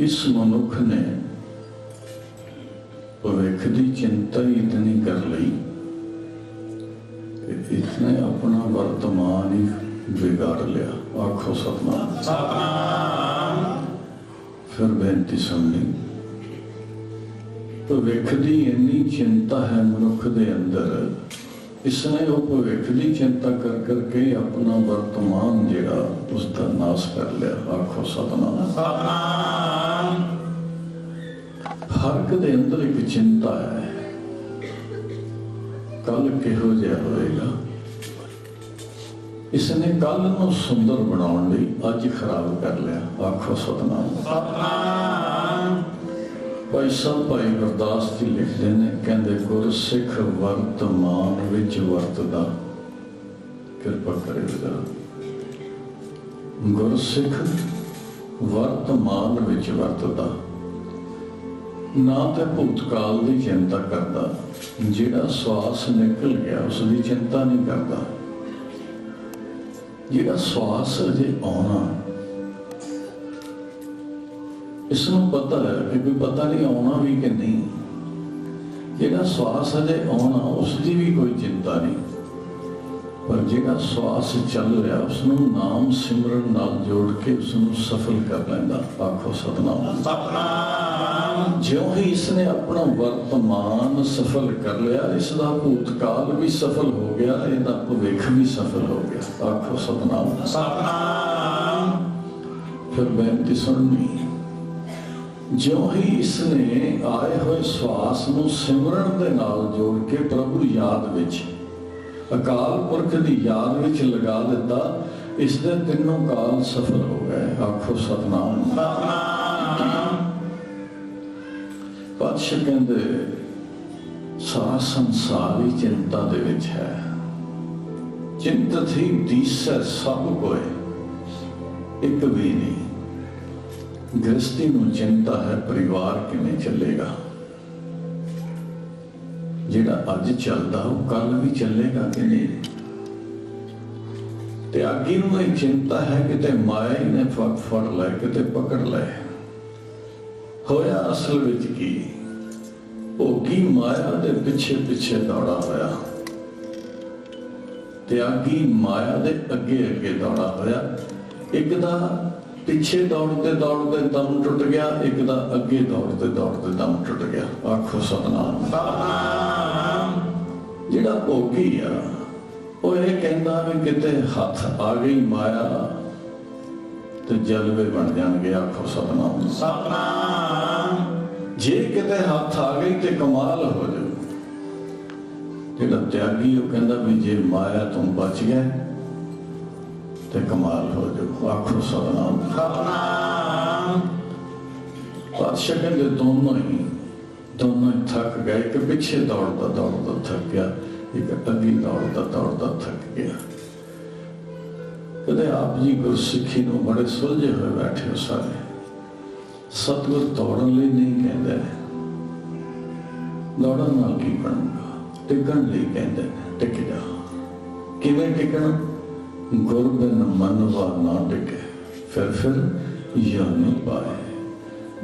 ਇਸ ਮਨੁੱਖ ਨੇ ਭਵਿੱਖ ਦੀ ਚਿੰਤਾ ਹੀ ਇਤਨੀ ਕਰ ਲਈ। ਕਿ ਇਸਨੇ ਆਪਣਾ ਵਰਤਮਾਨ ਹੀ ਵਿਗਾੜ ਲਿਆ। ਆਖੋ ਸਤਨਾਮ। ਸਤਨਾਮ। ਫਿਰ ਬੇਨਤੀ ਸੁਣਨੀ ਭਵਿੱਖ ਦੀ ਇੰਨੀ ਚਿੰਤਾ ਹੈ ਮਨੁੱਖ ਦੇ ਅੰਦਰ। ਇਸਨੇ ਉਹ ਭਵਿੱਖ ਦੀ ਚਿੰਤਾ ਕਰ ਕਰਕੇ ਆਪਣਾ ਵਰਤਮਾਨ ਜਿਹੜਾ ਉਸ ਦਾ ਨਾਸ ਕਰ ਲਿਆ। ਆਖੋ ਸਤਨਾਮ। ਸਤਨਾਮ। ਹਰ ਇੱਕ ਦੇ ਅੰਦਰ ਇੱਕ ਚਿੰਤਾ ਹੈ। ਕੱਲ ਕਿਹੋ ਜਿਹਾ ਹੋਏਗਾ? ਇਸਨੇ ਕੱਲ ਨੂੰ ਸੁੰਦਰ ਬਣਾਉਣ ਲਈ ਅੱਜ ਖਰਾਬ ਕਰ ਲਿਆ। ਆਖੋ ਸਤਨਾਮ। ਸਤਨਾਮ। ਭਾਈ ਸਾਹਿਬ ਭਾਈ ਗੁਰਦਾਸ ਜੀ ਲਿਖਦੇ ਨੇ ਕਹਿੰਦੇ ਗੁਰ ਸਿੱਖ ਵਰਤਮਾਨ ਵਿੱਚ ਵਰਤਦਾ। ਕਿਰਪਾ ਕਰੇ ਵਿਦਾ ਗੁਰ ਸਿੱਖ ਵਰਤਮਾਨ ਵਿੱਚ ਵਰਤਦਾ। ਨਾ ਤੇ ਭੂਤਕਾਲ ਦੀ ਚਿੰਤਾ ਕਰਦਾ, ਜਿਹੜਾ ਸਵਾਸ ਨਿਕਲ ਗਿਆ ਉਸ ਦੀ ਚਿੰਤਾ ਨਹੀਂ ਕਰਦਾ। ਜਿਹੜਾ ਸਵਾਸ ਅਜੇ ਆਉਣਾ ਇਸ ਨੂੰ ਪਤਾ ਹੈ ਕਿ ਕੋਈ ਪਤਾ ਨਹੀਂ ਆਉਣਾ ਵੀ ਕਿ ਨਹੀਂ। ਜਿਹੜਾ ਸਵਾਸ ਅਜੇ ਆਉਣਾ ਉਸ ਦੀ ਵੀ ਕੋਈ ਚਿੰਤਾ ਨਹੀਂ। ਪਰ ਜਿਹੜਾ ਸਵਾਸ ਚੱਲ ਰਿਹਾ ਉਸ ਨੂੰ ਨਾਮ ਸਿਮਰਨ ਨਾਲ ਜੋੜ ਕੇ ਉਸ ਨੂੰ ਸਫਲ ਕਰ ਲੈਂਦਾ ਆਖੋ ਸਤਨਾਮ। ਸਤਨਾਮ। ਜਿਉਂ ਹੀ ਇਸਨੇ ਆਪਣਾ ਵਰਤਮਾਨ ਸਫਲ ਕਰ ਲਿਆ ਇਸ ਦਾ ਭੂਤਕਾਲ ਵੀ ਸਫਲ ਹੋ ਗਿਆ ਇਹਦਾ ਭਵਿੱਖ ਵੀ ਸਫਲ ਹੋ ਗਿਆ ਆਖੋ ਸਤਨਾਮ। ਸਤਨਾਮ। ਫਿਰ ਬੇਨਤੀ ਸੁਣਨੀ ਜਿਉਂ ਹੀ ਇਸਨੇ ਆਏ ਹੋਏ ਸਵਾਸ ਨੂੰ ਸਿਮਰਨ ਦੇ ਨਾਲ ਜੋੜ ਕੇ ਪ੍ਰਭੂ ਯਾਦ ਵਿੱਚ ਅਕਾਲ ਪੁਰਖ ਦੀ ਯਾਦ ਵਿੱਚ ਲਗਾ ਦਿੱਤਾ, ਇਸ ਦੇ ਤਿੰਨੋਂ ਕਾਲ ਸਫਲ ਹੋ ਗਏ। ਆਖੋ ਸਤਨਾਮ। ਪਾਤਸ਼ਾਹ ਕਹਿੰਦੇ, ਸਾਰਾ ਸੰਸਾਰ ਹੀ ਚਿੰਤਾ ਦੇ ਵਿੱਚ ਹੈ। ਚਿੰਤਤ ਹੀ ਦੀਸੈ ਸਭ ਕੋਏ, ਇੱਕ ਵੀ ਨਹੀਂ। ਗ੍ਰਸਤੀ ਨੂੰ ਚਿੰਤਾ ਹੈ, ਪਰਿਵਾਰ ਕਿਵੇਂ ਚੱਲੇਗਾ? ਜਿਹੜਾ ਅੱਜ ਚੱਲਦਾ ਉਹ ਕੱਲ ਵੀ ਚੱਲੇਗਾ ਕਿ ਨਹੀਂ? ਤਿਆਗੀ ਨੂੰ ਇਹ ਚਿੰਤਾ ਹੈ ਕਿਤੇ ਮਾਇਆ ਹੀ ਨੇ ਫੜ ਫੜ ਲੈ ਕਿਤੇ ਪਕੜ ਲੈ। ਹੋਇਆ ਅਸਲ ਵਿੱਚ ਕੀ? ਭੋਗੀ ਮਾਇਆ ਦੇ ਪਿੱਛੇ ਪਿੱਛੇ ਦੌੜਾ ਹੋਇਆ? ਤੇ ਮਾਇਆ ਦੇ ਅੱਗੇ ਅੱਗੇ ਦੌੜਾ ਹੋਇਆ? ਇੱਕ ਦਾ ਪਿੱਛੇ ਦੌੜਦੇ ਦੌੜਦੇ ਦਮ ਟੁੱਟ ਗਿਆ, ਇੱਕ ਦਾ ਅੱਗੇ ਦੌੜਦੇ ਦੌੜਦੇ ਦਮ ਟੁੱਟ ਗਿਆ। ਆਖੋ ਸਤਨਾਮ। ਸਤਨਾਮ। ਜਿਹੜਾ ਭੋਗੀ ਆ ਉਹ ਇਹ ਕਹਿੰਦਾ ਵੀ ਕਿਤੇ ਹੱਥ ਆ ਗਈ ਮਾਇਆ ਤੇ ਜਲਵੇ ਬਣ ਜਾਣਗੇ ਆਖੋ ਸਤਨਾਮ। ਸਤਨਾਮ। ਜੇ ਕਿਤੇ ਹੱਥ ਆ ਗਈ ਤੇ ਕਮਾਲ ਹੋ ਜਾਊ। ਜਿਹੜਾ ਤਿਆਗੀ ਉਹ ਕਹਿੰਦਾ ਵੀ ਜੇ ਮਾਇਆ ਤੋਂ ਬਚ ਗਏ ਤੇ ਕਮਾਲ ਹੋ ਜਾਊ ਆਖੋ ਸਤਨਾਮ। ਸਤਨਾਮ। ਪਾਤਸ਼ਾਹ ਕਹਿੰਦੇ ਦੋਨੋਂ ਹੀ ਦੋਨੋਂ ਹੀ ਥੱਕ ਗਿਆ, ਇੱਕ ਪਿੱਛੇ ਦੌੜਦਾ ਦੌੜਦਾ ਥੱਕ ਗਿਆ, ਇੱਕ ਅੱਗੇ ਦੌੜਦਾ ਦੌੜਦਾ ਥੱਕ ਗਿਆ। ਕਦੇ ਆਪ ਜੀ ਗੁਰਸਿੱਖੀ ਨੂੰ ਬੜੇ ਸੁਲਝੇ ਹੋਏ ਬੈਠੇ ਹੋ ਸਾਰੇ। ਸਤਿਗੁਰ ਦੌੜਨ ਲਈ ਨਹੀਂ ਕਹਿੰਦੇ। ਦੌੜਨ ਨਾਲ ਕੀ ਬਣੂਗਾ? ਟਿਕਣ ਲਈ ਕਹਿੰਦਾ ਟਿਕ ਜਾ। ਕਿਵੇਂ ਟਿਕਣਾ ਗੁਰ ਬਿਨ ਮਨ ਵਾ ਨਾ ਟਿਕੇ ਫਿਰ ਫਿਰ ਯਾਨੀ ਪਾਏ।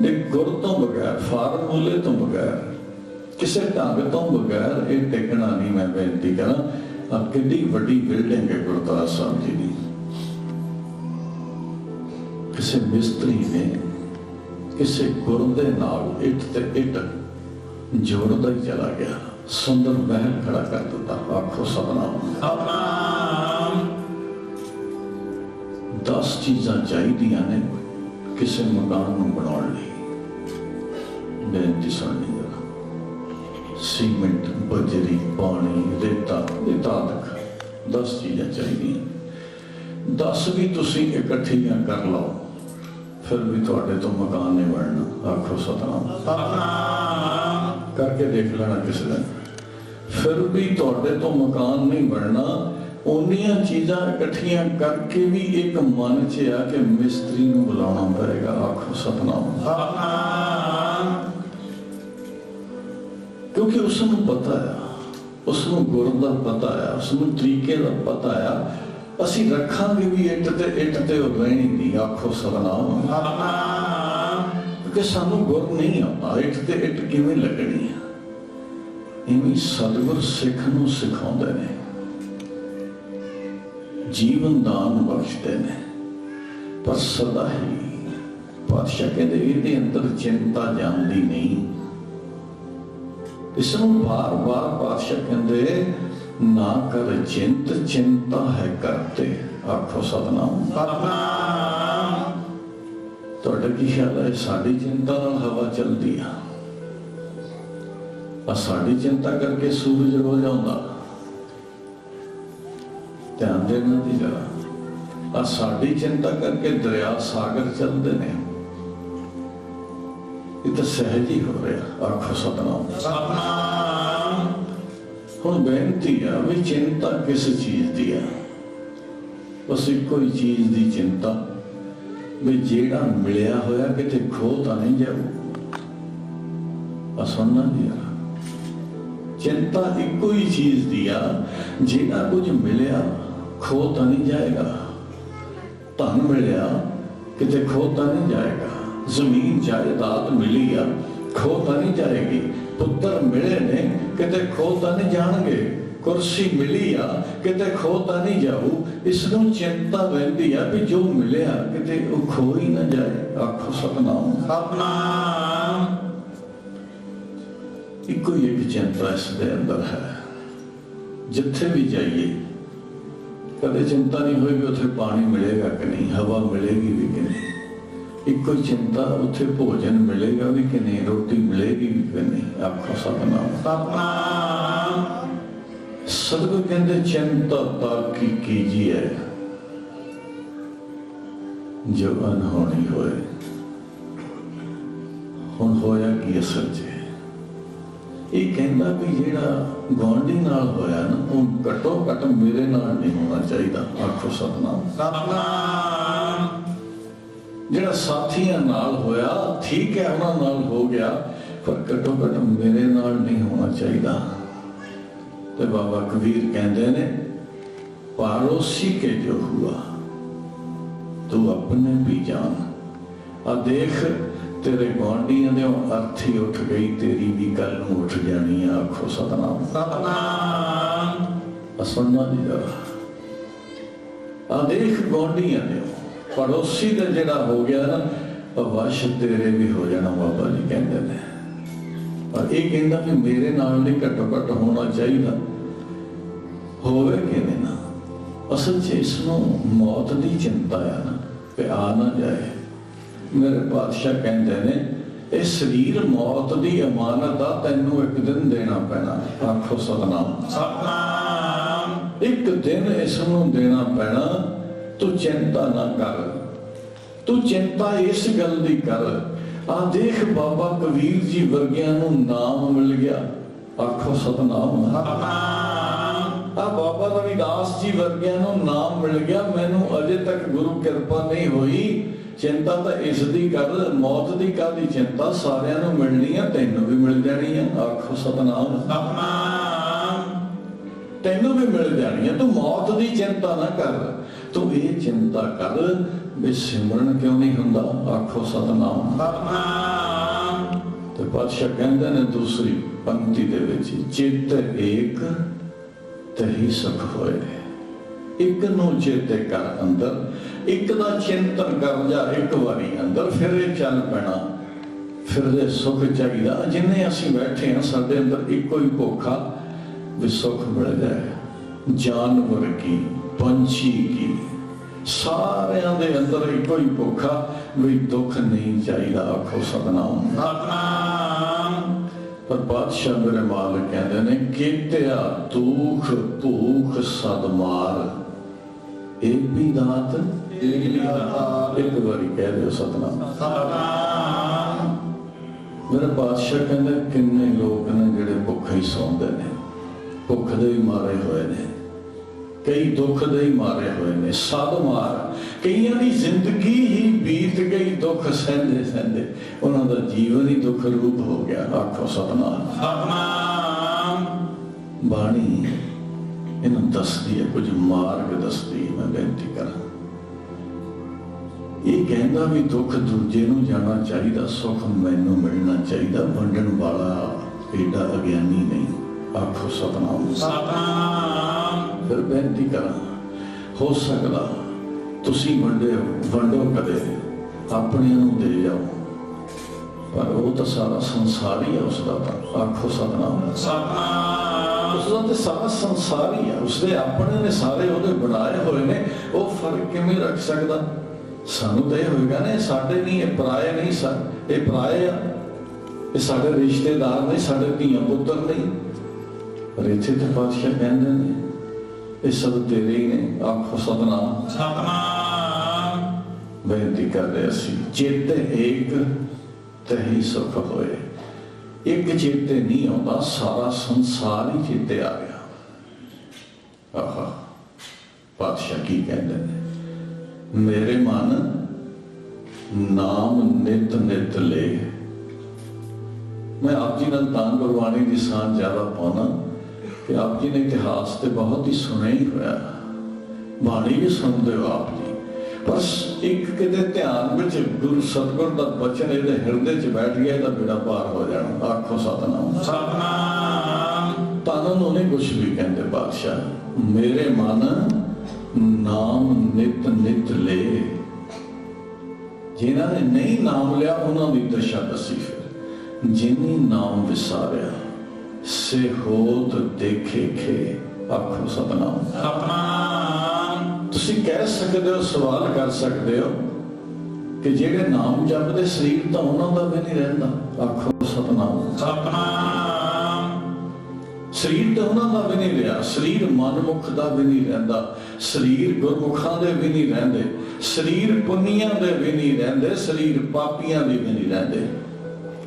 ਨੇ ਗੁਰ ਤੋਂ ਬਗੈਰ ਫਾਰਮੂਲੇ ਤੋਂ ਬਗੈਰ ਕਿਸੇ ਢੰਗ ਤੋਂ ਬਗੈਰ ਇਹ ਟਿਕਣਾ ਨਹੀਂ ਮੈਂ ਬੇਨਤੀ ਕਰਾਂ ਆ ਕਿੰਨੀ ਵੱਡੀ ਬਿਲਡਿੰਗ ਹੈ ਗੁਰਦੁਆਰਾ ਸਾਹਿਬ ਜੀ ਦੀ। ਕਿਸੇ ਮਿਸਤਰੀ ਨੇ ਕਿਸੇ ਗੁਰ ਦੇ ਨਾਲ ਇੱਟ ਤੇ ਇੱਟ ਜੋੜਦਾ ਹੀ ਚਲਾ ਗਿਆ। ਸੁੰਦਰ ਮਹਿਲ ਖੜਾ ਕਰ ਦਿੱਤਾ। ਆਖੋ ਸਤਨਾਮ। ਸਤਨਾਮ। 10 ਚੀਜ਼ਾਂ ਚਾਹੀਦੀਆਂ ਨੇ ਕਿਸੇ ਮਕਾਨ ਨੂੰ ਬਣਾਉਣ ਲਈ। ਬੇਨਤੀ ਸੁਣਨੀ ਜਰਾ ਸੀਮੈਂਟ ਬਜਰੀ ਪਾਣੀ ਰੇਤਾ ਇਹ ਤਾਦਕ 10 ਚੀਜ਼ਾਂ ਚਾਹੀਦੀਆਂ। 10 ਵੀ ਤੁਸੀਂ ਇਕੱਠੀਆਂ ਕਰ ਲਓ ਫਿਰ ਵੀ ਤੁਹਾਡੇ ਤੋਂ ਮਕਾਨ ਨਹੀਂ ਬਣਨਾ। ਆਖੋ ਸਤਨਾਮ। ਸਤਨਾਮ। ਕਰਕੇ ਦੇਖ ਲੈਣਾ ਕਿਸੇ ਦਿਨ। ਫਿਰ ਵੀ ਤੁਹਾਡੇ ਤੋਂ ਮਕਾਨ ਨਹੀਂ ਬਣਨਾ ਉਹਨੀਆਂ ਚੀਜ਼ਾਂ ਇਕੱਠੀਆਂ ਕਰਕੇ ਵੀ ਇੱਕ ਮਨ 'ਚ ਆ ਕਿ ਮਿਸਤਰੀ ਨੂੰ ਬੁਲਾਉਣਾ ਪਏਗਾ। ਆਖੋ ਸਤਨਾਮ। ਸਤਨਾਮ। ਕਿਉਂਕਿ ਉਸ ਨੂੰ ਪਤਾ ਆ ਉਸ ਨੂੰ ਗੁਰ ਦਾ ਪਤਾ ਆ ਉਸ ਨੂੰ ਤਰੀਕੇ ਦਾ ਪਤਾ ਆ। ਅਸੀਂ ਰੱਖਾਂਗੇ ਵੀ ਇੱਟ ਤੇ ਇੱਟ ਤੇ ਉਹ ਰਹਿਣੀ ਨਹੀਂ, ਆਖੋ ਸਤਨਾਮ ਸਤਨਾਮ ਕਿ ਸਾਨੂੰ ਗੁਰ ਨਹੀਂ ਆਉਂਦਾ, ਇੱਟ ਤੇ ਇੱਟ ਕਿਵੇਂ ਲੱਗਣੀ ਆ? ਇਵੇਂ ਸਤਿਗੁਰ ਸਿੱਖ ਨੂੰ ਸਿਖਾਉਂਦੇ ਨੇ। ਜੀਵਨ ਦਾਨ ਬਖਸ਼ਦੇ ਨੇ। ਪਰ ਸਦਾ ਹੀ ਪਾਤਸ਼ਾਹ ਕਹਿੰਦੇ, ਇਹਦੇ ਅੰਦਰ ਚਿੰਤਾ ਜਾਂਦੀ ਨਹੀਂ। ਇਸ ਨੂੰ ਬਾਰ-ਬਾਰ ਪਾਤਸ਼ਾਹ ਕਹਿੰਦੇ ਨਾ ਕਰ ਚਿੰਤ ਚਿੰਤਾ ਹੈ ਕਰਤੇ ਆਖੋ ਸਤਨਾਮ। ਸਤਨਾਮ। ਤੁਹਾਡਾ ਕੀ ਖਿਆਲ ਹੈ? ਸਾਡੀ ਚਿੰਤਾ ਨਾਲ ਹਵਾ ਚੱਲਦੀ ਆ। ਆ ਸਾਡੀ ਚਿੰਤਾ ਕਰਕੇ ਸੂਰਜ ਰੋਜ਼ ਆਉਂਦਾ। ਧਿਆਨ ਦੇਣਾ ਦੀ ਜਰਾ। ਆ ਸਾਡੀ ਚਿੰਤਾ ਕਰਕੇ ਦਰਿਆ ਸਾਗਰ ਚੱਲਦੇ ਨੇ। ਇਹ ਤਾਂ ਸਹਿਜ ਹੀ ਹੋ ਰਿਹਾ ਆਖੋ ਸਤਨਾਮ। ਸਤਨਾਮ। ਹੁਣ ਬੇਨਤੀ ਆ ਵੀ ਚਿੰਤਾ ਕਿਸ ਚੀਜ਼ ਦੀ ਆ? ਬਸ ਇੱਕੋ ਹੀ ਚੀਜ਼ ਦੀ ਚਿੰਤਾ ਵੀ ਜਿਹੜਾ ਮਿਲਿਆ ਹੋਇਆ ਕਿਤੇ ਖੋ ਤਾਂ ਨਹੀਂ ਜਾਊ। ਆ ਸੁਣਨਾ ਦੀ ਆ। ਚਿੰਤਾ ਇੱਕੋ ਹੀ ਚੀਜ਼ ਦੀ ਆ ਜਿਹੜਾ ਕੁਝ ਮਿਲਿਆ ਖੋ ਤਾਂ ਨਹੀਂ ਜਾਏਗਾ। ਧਨ ਮਿਲਿਆ ਕਿਤੇ ਖੋ ਤਾਂ ਨਹੀਂ ਜਾਏਗਾ। ਜ਼ਮੀਨ ਜਾਇਦਾਦ ਮਿਲੀ ਆ ਖੋ ਤਾਂ ਨਹੀਂ ਜਾਏਗੀ ਪੁੱਤਰ ਮਿਲੇ ਨੇ ਕਿਤੇ ਖੋ ਤਾਂ ਨਹੀਂ ਜਾਣਗੇ। ਕੁਰਸੀ ਮਿਲੀ ਆ ਕਿਤੇ ਖੋ ਤਾਂ ਨਹੀਂ ਜਾਊ। ਇਸ ਨੂੰ ਚਿੰਤਾ ਰਹਿੰਦੀ ਆ ਵੀ ਜੋ ਮਿਲਿਆ ਕਿਤੇ ਉਹ ਖੋ ਹੀ ਨਾ ਜਾਏ। ਆਖੋ ਸਤਨਾਮ। ਸਤਨਾਮ। ਇੱਕੋ ਹੀ ਇੱਕ ਚਿੰਤਾ ਇਸ ਦੇ ਅੰਦਰ ਹੈ। ਜਿੱਥੇ ਵੀ ਜਾਈਏ ਕਦੇ ਚਿੰਤਾ ਨਹੀਂ ਹੋਈ ਵੀ ਉੱਥੇ ਪਾਣੀ ਮਿਲੇਗਾ ਕਿ ਨਹੀਂ ਹਵਾ ਮਿਲੇਗੀ ਵੀ ਕਿ ਨਹੀਂ। ਇੱਕੋ ਚਿੰਤਾ ਉੱਥੇ ਭੋਜਨ ਮਿਲੇਗਾ ਵੀ ਕਿ ਨਹੀਂ ਰੋਟੀ ਮਿਲੇਗੀ ਵੀ ਕਿ ਨਹੀਂ ਆਖੋ ਸਤਨਾਮ। ਸਤਨਾਮ। ਸਤਿਗੁਰ ਕਹਿੰਦੇ ਚਿੰਤਾ ਤਾਂ ਕੀ ਕੀਜੀਏ। ਜੋ ਅਨਹੋਣੀ ਹੋਏ। ਹੁਣ ਹੋਇਆ ਕੀ ਅਸਲ 'ਚ ਇਹ ਕਹਿੰਦਾ ਵੀ ਜਿਹੜਾ ਗਵਾਂਢੀ ਨਾਲ ਹੋਇਆ ਨਾ ਉਹ ਘਟੋ ਘਟ ਮੇਰੇ ਨਾਲ ਨਹੀਂ ਹੋਣਾ ਚਾਹੀਦਾ। ਆਖੋ ਸਤਨਾਮ। ਸਤਨਾਮ। ਜਿਹੜਾ ਸਾਥੀਆਂ ਨਾਲ ਹੋਇਆ ਠੀਕ ਹੈ ਉਹਨਾਂ ਨਾਲ ਹੋ ਗਿਆ ਪਰ ਘਟੋ ਘਟ ਮੇਰੇ ਨਾਲ ਨਹੀਂ ਹੋਣਾ ਚਾਹੀਦਾ। ਤੇ ਬਾਬਾ ਕਬੀਰ ਕਹਿੰਦੇ ਨੇ ਪਾਰੋਸੀ ਕੇ ਜੋ ਹੁਆ ਤੂੰ ਆਪਣੇ ਵੀ ਜਾਣ ਆ ਦੇਖ ਤੇਰੇ ਗੁਆਂਢੀਆਂ ਦੇ ਅਰਥੀ ਉੱਠ ਗਈ ਤੇਰੀ ਵੀ ਗੱਲ ਨੂੰ ਉੱਠ ਜਾਣੀ ਆ ਆਖੋ ਸਤਨਾਮ। ਸਤਨਾਮ। ਅਸੰਨਾ ਦੀ ਜਰਾ। ਆ ਦੇਖ ਗੁਆਂਢੀਆਂ ਦੇ ਪੜੋਸੀ ਦਾ ਜਿਹੜਾ ਹੋ ਗਿਆ ਨਾ ਉਹ ਵਸ਼ ਤੇਰੇ ਵੀ ਹੋ ਜਾਣਾ ਬਾਬਾ ਜੀ ਕਹਿੰਦੇ ਨੇ। ਪਰ ਇਹ ਕਹਿੰਦਾ ਵੀ ਮੇਰੇ ਨਾਲ ਨਹੀਂ ਘੱਟੋ ਘੱਟ ਹੋਣਾ ਚਾਹੀਦਾ। ਹੋਵੇ ਕਿਵੇਂ ਨਾ ਅਸਲ 'ਚ ਇਸ ਨੂੰ ਮੌਤ ਦੀ ਚਿੰਤਾ ਆ ਨਾ ਕਿ ਆ ਨਾ ਜਾਏ। ਮੇਰੇ ਪਾਤਸ਼ਾਹ ਕਹਿੰਦੇ ਨੇ ਇਹ ਸਰੀਰ ਮੌਤ ਦੀ ਅਮਾਨਤ ਆ ਤੈਨੂੰ ਇੱਕ ਦਿਨ ਦੇਣਾ ਪੈਣਾ। ਆਖੋ ਸਤਨਾਮ। ਸਤਨਾਮ। ਇੱਕ ਦਿਨ ਇਸ ਨੂੰ ਦੇਣਾ ਪੈਣਾ ਤੂੰ ਚਿੰਤਾ ਨਾ ਕਰ। ਤੂੰ ਚਿੰਤਾ ਇਸ ਗੱਲ ਦੀ ਕਰ। ਆ ਦੇਖ ਬਾਬਾ ਕਬੀਰ ਜੀ ਵਰਗਿਆਂ ਨੂੰ ਨਾਮ ਮਿਲ ਗਿਆ। ਆਖੋ ਸਤਨਾਮ। ਆ ਬਾਬਾ ਰਵਿਦਾਸ ਜੀ ਵਰਗਿਆਂ ਨੂੰ ਨਾਮ ਮਿਲ ਗਿਆ। ਮੈਨੂੰ ਅਜੇ ਤੱਕ ਗੁਰੂ ਕਿਰਪਾ ਨਹੀਂ ਹੋਈ। ਚਿੰਤਾ ਤਾਂ ਇਸ ਦੀ ਕਰ। ਮੌਤ ਦੀ ਕਾਦੀ ਚਿੰਤਾ? ਸਾਰਿਆਂ ਨੂੰ ਮਿਲਣੀ ਆ ਤੈਨੂੰ ਵੀ ਮਿਲ ਜਾਣੀ ਆ। ਆਖੋ ਸਤਨਾਮ। ਸਤਨਾਮ। ਤੈਨੂੰ ਵੀ ਮਿਲ ਜਾਣੀ ਹੈ ਤੂੰ ਮੌਤ ਦੀ ਚਿੰਤਾ ਨਾ ਕਰ। ਤੂੰ ਇਹ ਚਿੰਤਾ ਕਰ ਵੀ ਸਿਮਰਨ ਕਿਉਂ ਨਹੀਂ ਹੁੰਦਾ? ਆਖੋ ਸਤਨਾਮ। ਸਤਨਾਮ। ਤੇ ਪਾਤਸ਼ਾਹ ਕਹਿੰਦੇ ਨੇ ਦੂਸਰੀ ਪੰਕਤੀ ਦੇ ਵਿੱਚ ਚਿੱਤ ਏਕ ਤਹੀ ਸੁਖ ਹੋਏ। ਇੱਕ ਨੂੰ ਚੇਤੇ ਕਰ ਅੰਦਰ ਇੱਕ ਦਾ ਚਿੰਤਨ ਕਰ ਜਾ ਇੱਕ ਵਾਰੀ ਅੰਦਰ ਫਿਰ ਇਹ ਚੱਲ ਪੈਣਾ। ਫਿਰ ਇਹ ਸੁਖ ਚਾਹੀਦਾ। ਜਿੰਨੇ ਅਸੀਂ ਬੈਠੇ ਹਾਂ ਸਾਡੇ ਅੰਦਰ ਇੱਕੋ ਹੀ ਭੁੱਖਾ ਵੀ ਸੁਖ ਮਿਲ ਜਾਏ। ਜਾਨਵਰ ਕੀ? ਪੰਛੀ ਕੀ? ਸਾਰਿਆਂ ਦੇ ਅੰਦਰ ਇੱਕੋ ਹੀ ਭੁੱਖਾ ਵੀ ਦੁੱਖ ਨਹੀਂ ਚਾਹੀਦਾ ਆਖੋ ਸਤਨਾਮ। ਸਤਨਾਮ। ਪਰ ਬਾਦਸ਼ਾਹ ਮੇਰੇ ਮਾਲਕ ਕਹਿੰਦੇ ਨੇ ਕੀਤਿਆ ਤੂਖ ਭੂਖ ਸਦਮਾਰ ਇਹ ਵੀ ਦਾਤ? ਇਹ ਵੀ ਦਾਤ। ਇੱਕ ਵਾਰੀ ਕਹਿ ਦਿਓ ਸਤਨਾਮ। ਸਤਨਾਮ। ਮੇਰੇ ਬਾਦਸ਼ਾਹ ਕਹਿੰਦੇ ਕਿੰਨੇ ਲੋਕ ਨੇ ਜਿਹੜੇ ਭੁੱਖੇ ਹੀ ਸੌਂਦੇ ਨੇ ਭੁੱਖ ਦੇ ਮਾਰੇ ਹੋਏ ਨੇ। ਕਈ ਦੁੱਖ ਦੇ ਹੀ ਮਾਰੇ ਹੋਏ ਨੇ ਸਦ ਮਾਰ ਕਈਆਂ ਦੀ ਜ਼ਿੰਦਗੀ ਹੀ ਬੀਤ ਗਈ ਦੁੱਖ ਸਹਿੰਦੇ ਸਹਿੰਦੇ। ਉਹਨਾਂ ਦਾ ਜੀਵਨ ਹੀ ਦੁੱਖ ਰੂਪ ਹੋ ਗਿਆ ਆਖੋ ਸਤਨਾਮ। ਸਤਨਾਮ। ਬਾਣੀ ਇਹਨੂੰ ਦੱਸਦੀ ਹੈ ਕੁਝ ਮਾਰਗ ਦੱਸਦੀ ਹੈ ਮੈਂ ਬੇਨਤੀ ਕਰਾਂ। ਇਹ ਕਹਿੰਦਾ ਵੀ ਦੁੱਖ ਦੂਜੇ ਨੂੰ ਜਾਣਾ ਚਾਹੀਦਾ ਸੁੱਖ ਮੈਨੂੰ ਮਿਲਣਾ ਚਾਹੀਦਾ ਵੰਡਣ ਵਾਲਾ ਏਡਾ ਅਗਿਆਨੀ ਨਹੀਂ। ਆਖੋ ਸਤਨਾਮ ਸਤਨਾਮ। ਫਿਰ ਬੇਨਤੀ ਕਰਾਂ ਹੋ ਸਕਦਾ ਤੁਸੀਂ ਵੰਡੇ ਵੰਡੋ ਕਦੇ ਆਪਣਿਆਂ ਨੂੰ ਦੇ ਜਾਓ। ਪਰ ਉਹ ਤਾਂ ਸਾਰਾ ਸੰਸਾਰ ਹੀ ਹੈ ਉਸ ਦਾ ਤਾਂ ਆਖੋ ਸਤਨਾਮ। ਸਤਨਾਮ। ਉਸ ਦਾ ਤੇ ਸਾਰਾ ਸੰਸਾਰ ਹੀ ਹੈ ਉਸਦੇ ਆਪਣੇ ਨੇ ਸਾਰੇ ਉਹਦੇ ਬਣਾਏ ਹੋਏ ਨੇ ਉਹ ਫ਼ਰਕ ਕਿਵੇਂ ਰੱਖ ਸਕਦਾ? ਸਾਨੂੰ ਤਾਂ ਇਹ ਹੋਏਗਾ ਨਾ ਸਾਡੇ ਨਹੀਂ ਇਹ ਪਰਾਏ ਨਹੀਂ ਇਹ ਪਰਾਏ ਆ। ਇਹ ਸਾਡੇ ਰਿਸ਼ਤੇਦਾਰ ਨਹੀਂ ਸਾਡੇ ਧੀਆਂ ਪੁੱਤਰ ਨਹੀਂ। ਪਰ ਇੱਥੇ ਤੇ ਪਾਤਸ਼ਾਹ ਕਹਿੰਦੇ ਨੇ। ਇਹ ਸਭ ਤੇਰੇ ਹੀ ਨੇ ਆਖੋ ਸਤਨਾਮ ਸਤਨਾਮ ਬੇਨਤੀ ਕਰਦੇ ਅਸੀਂ ਚੇਤੇ ਏਕ ਤਹੀ ਸੁਖ ਹੋਏ। ਇੱਕ ਚੇਤੇ ਨਹੀਂ ਆਉਂਦਾ ਸਾਰਾ ਸੰਸਾਰ ਹੀ ਚੇਤੇ ਆ ਗਿਆ। ਆਹਾ ਪਾਤਸ਼ਾਹ ਕੀ ਕਹਿੰਦੇ ਨੇ? ਮੇਰੇ ਮਨ ਨਾਮ ਨਿਤ ਨਿਤ ਲੈ ਮੈਂ ਆਪ ਜੀ ਨਾਲ ਤਾਂ ਗੁਰਬਾਣੀ ਦੀ ਸਾਂਝ ਜ਼ਿਆਦਾ ਪਾਉਣਾ ਕਿ ਆਪ ਜੀ ਨੇ ਇਤਿਹਾਸ ਤੇ ਬਹੁਤ ਹੀ ਸੁਣਿਆ ਹੀ ਹੋਇਆ। ਬਾਣੀ ਵੀ ਸੁਣਦੇ ਹੋ ਆਪ ਜੀ। ਪਰ ਇੱਕ ਕਿਤੇ ਧਿਆਨ ਵਿੱਚ ਗੁਰੂ ਸਤਗੁਰ ਦਾ ਬਚਨ ਇਹਦੇ ਹਿਰਦੇ 'ਚ ਬੈਠ ਗਿਆ ਇਹਦਾ ਬੇੜਾ ਪਾਰ ਹੋ ਜਾਣਾ। ਆਖੋ ਸਤਨਾਮ। ਸਤਨਾਮ। ਤਾਨੂੰ ਨੂੰ ਨਹੀਂ ਕੁਝ ਵੀ ਕਹਿੰਦੇ ਬਾਦਸ਼ਾਹ ਮੇਰੇ ਮਨ ਨਾਮ ਨਿਤ ਨਿਤ ਲੈ। ਜਿਨ੍ਹਾਂ ਨੇ ਨਹੀਂ ਨਾਮ ਲਿਆ ਉਹਨਾਂ ਦੀ ਦਸ਼ਾ ਦਸੀ ਫਿਰ। ਜਿਨੀ ਨਾਮ ਵਿਸਾਰਿਆ। ਸੇ ਹੋਤ ਦੇਖੇ ਖੇ ਆਖੋ ਸਤਨਾਮ ਸਤਨਾਮ ਤੁਸੀਂ ਕਹਿ ਸਕਦੇ ਹੋ ਸਵਾਲ ਕਰ ਸਕਦੇ ਹੋ ਕਿ ਜਿਹੜੇ ਨਾਮ ਜਪਦੇ ਸਰੀਰ ਤਾਂ ਉਹਨਾਂ ਦਾ ਵੀ ਨਹੀਂ ਰਹਿੰਦਾ। ਆਖੋ ਸਤਨਾਮ ਸਤਨਾਮ ਸਰੀਰ ਤਾਂ ਉਹਨਾਂ ਦਾ ਵੀ ਨਹੀਂ ਰਿਹਾ। ਸਰੀਰ ਮਨਮੁਖ ਦਾ ਵੀ ਨਹੀਂ ਰਹਿੰਦਾ। ਸਰੀਰ ਗੁਰਮੁਖਾਂ ਦੇ ਵੀ ਨਹੀਂ ਰਹਿੰਦੇ। ਸਰੀਰ ਪੁੰਨੀਆਂ ਦੇ ਵੀ ਨਹੀਂ ਰਹਿੰਦੇ। ਸਰੀਰ ਪਾਪੀਆਂ ਦੇ ਵੀ ਨਹੀਂ ਰਹਿੰਦੇ।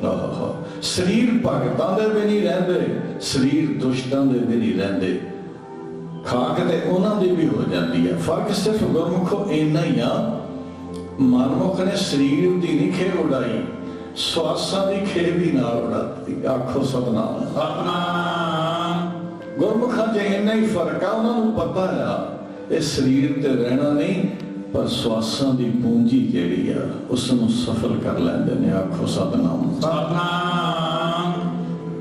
ਆਹਾ ਸਰੀਰ ਭਗਤਾਂ ਦੇ ਵੀ ਨਹੀਂ ਰਹਿੰਦੇ ਸਰੀਰ ਦੁਸ਼ਟਾਂ ਦੇ ਵੀ ਨਹੀਂ ਰਹਿੰਦੇ। ਖਾਕ ਤੇ ਉਹਨਾਂ ਦੀ ਵੀ ਹੋ ਜਾਂਦੀ ਹੈ। ਫ਼ਰਕ ਸਿਰਫ ਗੁਰਮੁਖੋ ਇੰਨਾ ਹੀ ਆ ਮਨਮੁਖ ਨੇ ਸਰੀਰ ਦੀ ਨਹੀਂ ਖੇ ਉਡਾਈ ਸਵਾਸਾਂ ਦੀ ਖੇ ਵੀ ਨਾਲ ਉਡਾਤੀ। ਆਖੋ ਸਤਨਾਮ। ਸਤਨਾਮ। ਗੁਰਮੁਖਾਂ 'ਚ ਇੰਨਾ ਹੀ ਫ਼ਰਕ ਆ ਉਹਨਾਂ ਨੂੰ ਪਤਾ ਆ ਇਹ ਸਰੀਰ ਤੇ ਰਹਿਣਾ ਨਹੀਂ ਪਰ ਸਵਾਸਾਂ ਦੀ ਪੂੰਜੀ ਜਿਹੜੀ ਆ ਉਸ ਨੂੰ ਸਫਲ ਕਰ ਲੈਂਦੇ ਨੇ ਆਖੋ ਸਤਨਾਮ। ਸਤਨਾਮ।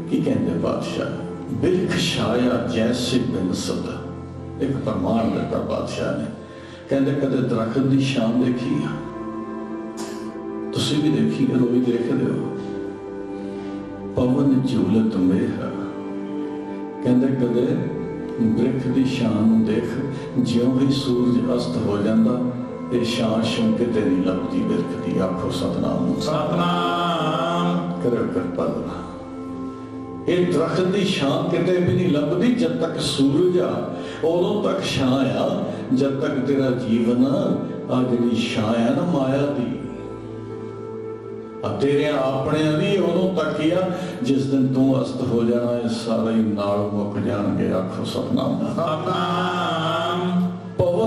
ਕੀ ਕਹਿੰਦੇ ਬਾਦਸ਼ਾਹ? ਬਿਲਖ ਛਾਇਆ ਜੈਸੇ ਬਿਨ ਸਦਾ ਇੱਕ ਪ੍ਰਮਾਣ ਦਿੱਤਾ ਬਾਦਸ਼ਾਹ ਨੇ। ਕਹਿੰਦੇ ਕਦੇ ਦਰਖਤ ਦੀ ਸ਼ਾਨ ਦੇਖੀ ਆ? ਤੁਸੀਂ ਵੀ ਦੇਖੀ ਹੈ ਰੋਈ ਦੇਖਦੇ ਹੋ। ਪਵਨ ਝੂਲਤ ਮੇਹ। ਕਹਿੰਦੇ ਕਦੇ ਬ੍ਰਿਖ ਦੀ ਸ਼ਾਨ ਨੂੰ ਦੇਖ ਜਿਉਂ ਹੀ ਸੂਰਜ ਅਸਤ ਹੋ ਜਾਂਦਾ ਇਹ ਸ਼ਾਨ ਸ਼ੁੰ ਕਿਤੇ ਨਹੀਂ ਲੱਭਦੀ ਬ੍ਰਿਖ ਦੀ ਆਖੋ ਸਤਨਾਮ। ਸਤਨਾਮ। ਕਰੋ ਕਿਰਪਾ ਕਰੋ। ਇਹ ਦਰਖਤ ਦੀ ਛਾਂ ਕਿਤੇ ਵੀ ਨਹੀਂ ਲੱਭਦੀ ਜਦ ਤੱਕ ਸੂਰਜ ਆ ਉਦੋਂ ਤੱਕ ਛਾਂ ਆ ਜਦ ਤੱਕ ਤੇਰਾ ਜੀਵਨ ਆ ਜਿਹੜੀ ਛਾਂ ਆ ਨਾ ਮਾਇਆ ਦੀ। ਆ ਤੇਰੇ ਆਪਣਿਆਂ ਦੀ ਉਦੋਂ ਤੱਕ ਹੀ ਆ ਜਿਸ ਦਿਨ ਤੂੰ ਅਸਤ ਹੋ ਜਾਣਾ ਇਹ ਸਾਰੇ ਨਾਲ ਮੁੱਕ ਜਾਣਗੇ ਆਖੋ ਸਤਨਾਮ ਸਤਨਾਮ।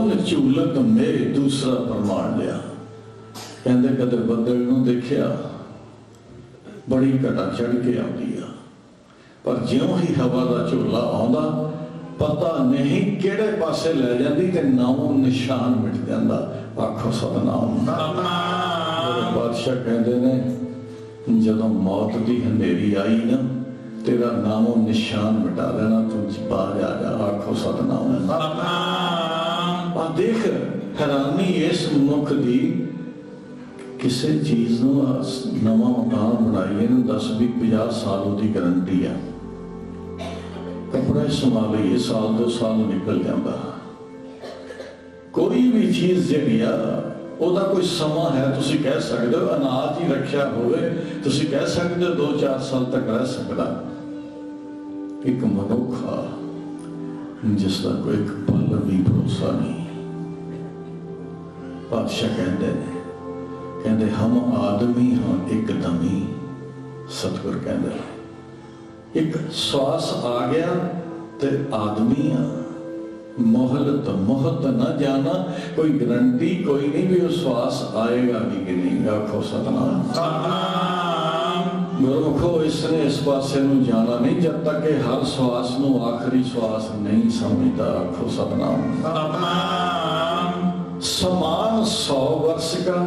ਪਵਨ ਝੂਲਤ ਮੇ ਦੂਸਰਾ ਪ੍ਰਮਾਣ ਲਿਆ। ਕਹਿੰਦੇ ਕਦੇ ਬੱਦਲ ਨੂੰ ਦੇਖਿਆ ਬੜੀ ਘਟਾ ਚੜ ਕੇ ਆਉਂਦੀ ਆ। ਪਰ ਜਿਉਂ ਹੀ ਹਵਾ ਦਾ ਝੋਲਾ ਆਉਂਦਾ ਪਤਾ ਨਹੀਂ ਕਿਹੜੇ ਪਾਸੇ ਲੈ ਜਾਂਦੀ ਤੇ ਨਾਮੋ ਨਿਸ਼ਾਨ ਮਿਟ ਜਾਂਦਾ ਆਖੋ ਸਤਨਾਮ ਸਤਨਾਮ ਬਾਦਸ਼ਾਹ ਕਹਿੰਦੇ ਨੇ ਜਦੋਂ ਮੌਤ ਦੀ ਹਨੇਰੀ ਆਈ ਨਾ ਤੇਰਾ ਨਾਮੋ ਨਿਸ਼ਾਨ ਮਿਟਾ ਦੇਣਾ ਤੂੰ ਬਾਹਰ ਆ ਜਾ ਆਖੋ ਸਤਨਾਮ ਸਤਨਾਮ ਆ ਦੇਖ, ਹੈਰਾਨੀ ਇਸ ਮਨੁੱਖ ਦੀ ਕਿਸੇ ਚੀਜ਼ ਨੂੰ ਨਵਾਂ ਮਕਾਨ ਬਣਾਈਏ ਨੂੰ 10 20 50 ਸਾਲ ਉਹਦੀ ਗਾਰੰਟੀ ਆ। ਕੱਪੜੇ ਸੰਭਾਲੀਏ ਸਾਲ ਦੋ ਸਾਲ ਨਿਕਲ ਜਾਂਦਾ। ਕੋਈ ਵੀ ਚੀਜ਼ ਜਿਹੜੀ ਆ, ਉਹਦਾ ਕੋਈ ਸਮਾਂ ਹੈ, ਤੁਸੀਂ ਕਹਿ ਸਕਦੇ ਹੋ, ਅਨਾਜ ਹੀ ਰੱਖਿਆ ਹੋਵੇ, ਤੁਸੀਂ ਕਹਿ ਸਕਦੇ ਹੋ 2-4 ਸਾਲ ਤੱਕ ਰਹਿ ਸਕਦਾ। ਇੱਕ ਮਨੁੱਖ ਆ ਜਿਸ ਦਾ ਕੋਈ ਇੱਕ ਪਲ ਵੀ ਭਰੋਸਾ ਨਹੀਂ। ਪਾਤਸ਼ਾਹ ਕਹਿੰਦੇ ਨੇ ਕਹਿੰਦੇ ਹਮ ਆਦਮੀ ਹਾਂ ਇੱਕਦਮ ਹੀ ਸਤਿਗੁਰ ਕਹਿੰਦੇ ਨੇ। ਇੱਕ ਸਵਾਸ ਆ ਗਿਆ ਤੇ ਆਦਮੀ ਆ। ਮੋਹਲਤ ਮੋਹਤ ਨਾ ਜਾਣਾ ਕੋਈ ਗਰੰਟੀ ਕੋਈ ਨਹੀਂ ਵੀ ਉਹ ਸਵਾਸ ਆਏਗਾ ਵੀ ਕਿ ਨਹੀਂ। ਆਖੋ ਸਤਨਾਮ। ਸਤਨਾਮ। ਗੁਰਮੁਖੋ ਇਸ ਨੇ ਇਸ ਪਾਸੇ ਨੂੰ ਜਾਣਾ ਨਹੀਂ ਜਦ ਤੱਕ ਇਹ ਹਰ ਸਵਾਸ ਨੂੰ ਆਖਰੀ ਸਵਾਸ ਨਹੀਂ ਸਮਝਦਾ। ਆਖੋ ਸਤਨਾਮ। ਸਤਨਾਮ। समान सौ वर्ष का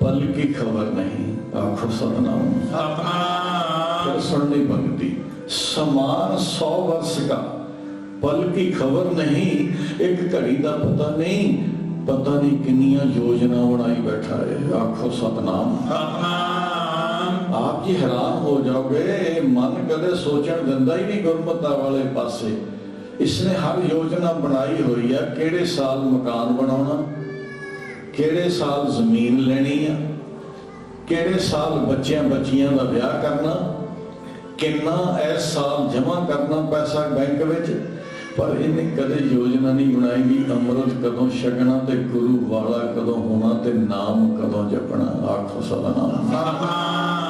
पल की खबर नहीं आखो सतनाम ਸਤਨਾਮ फिर सुननी भक्ति समान सौ वर्ष का पल की खबर नहीं एक घड़ी का पता नहीं पता नहीं किनिया योजना बनाई बैठा है आखो सतनाम ਸਤਨਾਮ ਆਪ ਜੀ ਹੈਰਾਨ ਹੋ ਜਾਓਗੇ ਇਹ ਮਨ ਕਦੇ ਸੋਚਣ ਦਿੰਦਾ ਹੀ ਨਹੀਂ ਗੁਰਮਤਾ ਵਾਲੇ ਪਾਸੇ ਇਸਨੇ ਹਰ ਯੋਜਨਾ ਬਣਾਈ ਹੋਈ ਆ ਕਿਹੜੇ ਸਾਲ ਮਕਾਨ ਬਣਾਉਣਾ ਕਿਹੜੇ ਸਾਲ ਜ਼ਮੀਨ ਲੈਣੀ ਆ? ਕਿਹੜੇ ਸਾਲ ਬੱਚਿਆਂ ਬੱਚੀਆਂ ਦਾ ਵਿਆਹ ਕਰਨਾ? ਕਿੰਨਾ ਇਸ ਸਾਲ ਜਮ੍ਹਾਂ ਕਰਨਾ ਪੈਸਾ ਬੈਂਕ ਵਿੱਚ? ਪਰ ਇਹਨੇ ਕਦੇ ਯੋਜਨਾ ਨਹੀਂ ਬਣਾਈ ਵੀ ਅੰਮ੍ਰਿਤ ਕਦੋਂ ਛਕਣਾ ਤੇ ਗੁਰੂ ਵਾਲਾ ਕਦੋਂ ਹੋਣਾ ਤੇ ਨਾਮ ਕਦੋਂ ਜਪਣਾ? ਆਖੋ ਸਦਾ ਨਾਮ।